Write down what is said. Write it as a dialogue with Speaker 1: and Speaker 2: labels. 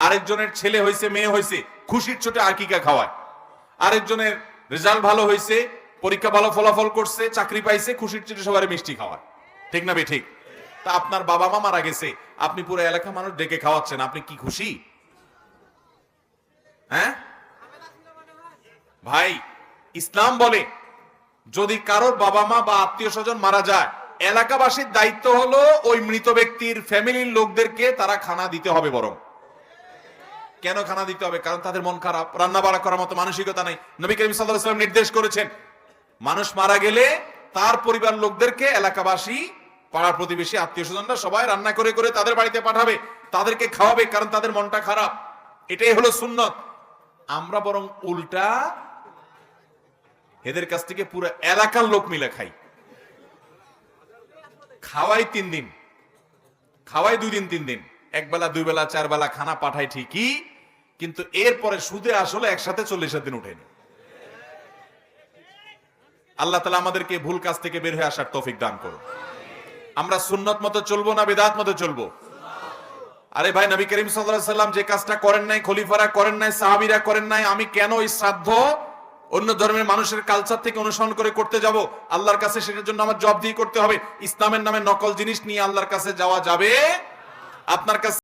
Speaker 1: আরেকজনের ছেলে হয়েছে, মেয়ে হয়েছে, খুশির ছোটে আকিকা খাওয়ায়? আরেকজনের রেজাল্ট ভালো হয়েছে, পরীক্ষা ভালো ফলাফল করছে, চাকরি পাইছে, খুশির ছোটে সবার মিষ্টি খাওয়ায়। ঠিক না বে ঠিক? তা আপনার বাবা মা মারা গেছে, আপনি পুরো এলাকা মানুষ ডেকে খাওয়াচ্ছেন, আপনি কি খুশি? হ্যাঁ? ভাই, ইসলাম বলে, যদি কারোর বাবা মা বা আত্মীয় স্বজন মারা যায়, এলাকাবাসীর দায়িত্ব হলো ওই মৃত ব্যক্তির ফ্যামিলির লোকদেরকে তারা খানা দিতে হবে বরং। কেন খানা দিতে হবে? কারণ তাদের মন খারাপ। রান্না বাড়া করার মতো মানসিকতা নেই। নবী করিম ওয়াসাল্লাম নির্দেশ করেছেন, মানুষ মারা গেলে তার পরিবার লোকদেরকে এলাকাবাসী, পাড়ার প্রতিবেশী আত্মীয় স্বজনরা সবাই রান্না করে করে তাদের বাড়িতে পাঠাবে, তাদেরকে খাওয়াবে কারণ তাদের মনটা খারাপ। এটাই হলো সুন্নত। আমরা বরং উল্টা এদের কাছ থেকে পুরো এলাকার লোক মিলে খাই। খাওয়াই তিন দিন। খাওয়াই দুই দিন তিন দিন। এক বেলা দুই বেলা চার বেলা খানা পাঠাই ঠিকই। কিন্তু এরপরে সুদে আসলে একসাথে চল্লিশের দিন উঠেনি আল্লাহ তালা আমাদেরকে ভুল কাজ থেকে বের হয়ে আসার তৌফিক দান করুন। আমরা সুন্নত মতো চলবো না, বেদাত মতো চলবো? আরে ভাই, নবী করিম সাল্লাম যে কাজটা করেন নাই, খলিফারা করেন নাই, সাহাবীরা করেন নাই, আমি কেন ওই শ্রাদ্ধ অন্য ধর্মের মানুষের কালচার থেকে অনুসরণ করে করতে যাব? আল্লাহর কাছে সেটার জন্য আমার জব দিয়ে করতে হবে। ইসলামের নামে নকল জিনিস নিয়ে আল্লাহর কাছে যাওয়া যাবে? আপনার কাছে